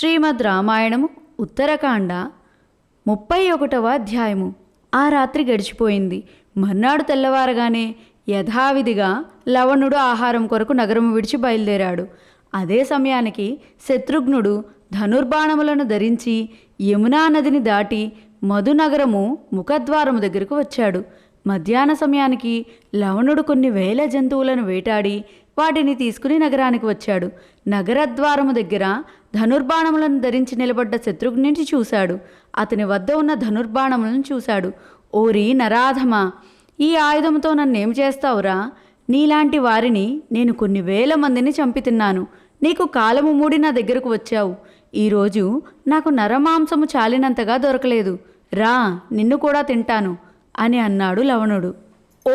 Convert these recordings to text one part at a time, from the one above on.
శ్రీమద్ రామాయణము ఉత్తరకాండ ముప్పై ఒకటవ అధ్యాయము. ఆ రాత్రి గడిచిపోయింది. మర్నాడు తెల్లవారగానే యథావిధిగా లవణుడు ఆహారం కొరకు నగరం విడిచి బయలుదేరాడు. అదే సమయానికి శత్రుఘ్నుడు ధనుర్బాణములను ధరించి యమునా నదిని దాటి మధునగరము ముఖద్వారము దగ్గరకు వచ్చాడు. మధ్యాహ్న సమయానికి లవణుడు కొన్ని వేల జంతువులను వేటాడి వాటిని తీసుకుని నగరానికి వచ్చాడు. నగరద్వారము దగ్గర ధనుర్బాణములను ధరించి నిలబడ్డ శత్రుఘ్నుని చూశాడు. అతని వద్ద ఉన్న ధనుర్బాణములను చూశాడు. ఓరి నరాధమా ఈ ఆయుధంతో నన్నేం చేస్తావురా? నీలాంటి వారిని నేను కొన్ని వేల మందిని చంపి తిన్నాను నీకు కాలము మూడి నా దగ్గరకు వచ్చావు. ఈరోజు నాకు నరమాంసము చాలినంతగా దొరకలేదు. రా నిన్ను కూడా తింటాను అని అన్నాడు లవణుడు.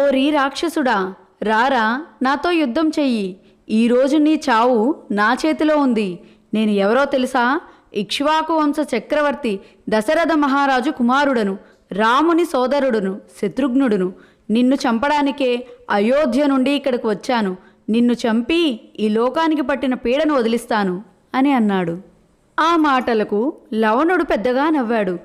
ఓరి రాక్షసుడా రారా నాతో యుద్ధం చెయ్యి. ఈరోజు నీ చావు నా చేతిలో ఉంది. నేను ఎవరో తెలుసా? ఇక్ష్వాకు వంశ చక్రవర్తి దశరథ మహారాజు కుమారుడను రాముని సోదరుడును శత్రుఘ్నుడును. నిన్ను చంపడానికే అయోధ్య నుండి ఇక్కడికి వచ్చాను. నిన్ను చంపి ఈ లోకానికి పట్టిన పీడను వదిలిస్తాను అని అన్నాడు. ఆ మాటలకు లవణుడు పెద్దగా నవ్వాడు.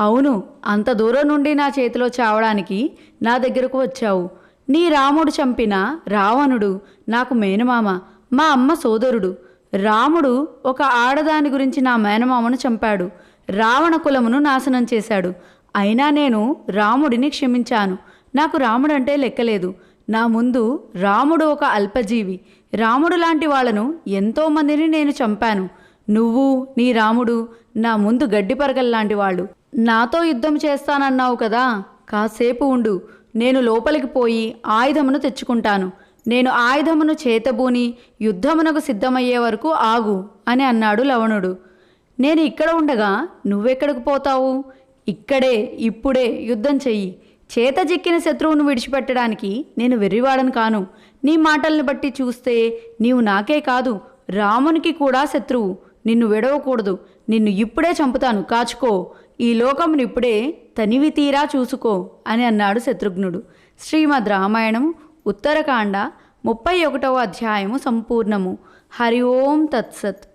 అవును అంత దూరం నుండి నా చేతిలో చావడానికి నా దగ్గరకు వచ్చావు. నీ రాముడు చంపిన రావణుడు నాకు మేనమామ మా అమ్మ సోదరుడు. రాముడు ఒక ఆడదాని గురించి నా మేనమామను చంపాడు. రావణ కులమును నాశనం చేశాడు. అయినా నేను రాముడిని క్షమించాను. నాకు రాముడంటే లెక్కలేదు. నా ముందు రాముడు ఒక అల్పజీవి. రాముడు లాంటి వాళ్ళను ఎంతోమందిని నేను చంపాను. నువ్వు నీ రాముడు నా ముందు గడ్డిపరగల్లాంటి వాళ్ళు. నాతో యుద్ధం చేస్తానన్నావు కదా. కాసేపు ఉండు. నేను లోపలికి పోయి ఆయుధమును తెచ్చుకుంటాను. నేను ఆయుధమును చేతబూని యుద్ధమునకు సిద్ధమయ్యే వరకు ఆగు అని అన్నాడు లవణుడు. నేను ఇక్కడ ఉండగా నువ్వెక్కడికి పోతావు? ఇక్కడే ఇప్పుడే యుద్ధం చెయ్యి. చేత చిక్కిన శత్రువును విడిచిపెట్టడానికి నేను వెర్రివాడను కాను. నీ మాటల్ని బట్టి చూస్తే నీవు నాకే కాదు రామునికి కూడా శత్రువు. నిన్ను విడవకూడదు. నిన్ను ఇప్పుడే చంపుతాను. కాచుకో. ఈ లోకమును ఇప్పుడే తనివి తీరా చూసుకో అని అన్నాడు శత్రుఘ్నుడు. శ్రీమద్ రామాయణం ఉత్తరకాండ ముప్పై ఒకటవ అధ్యాయము సంపూర్ణము. హరి ఓం తత్సత్.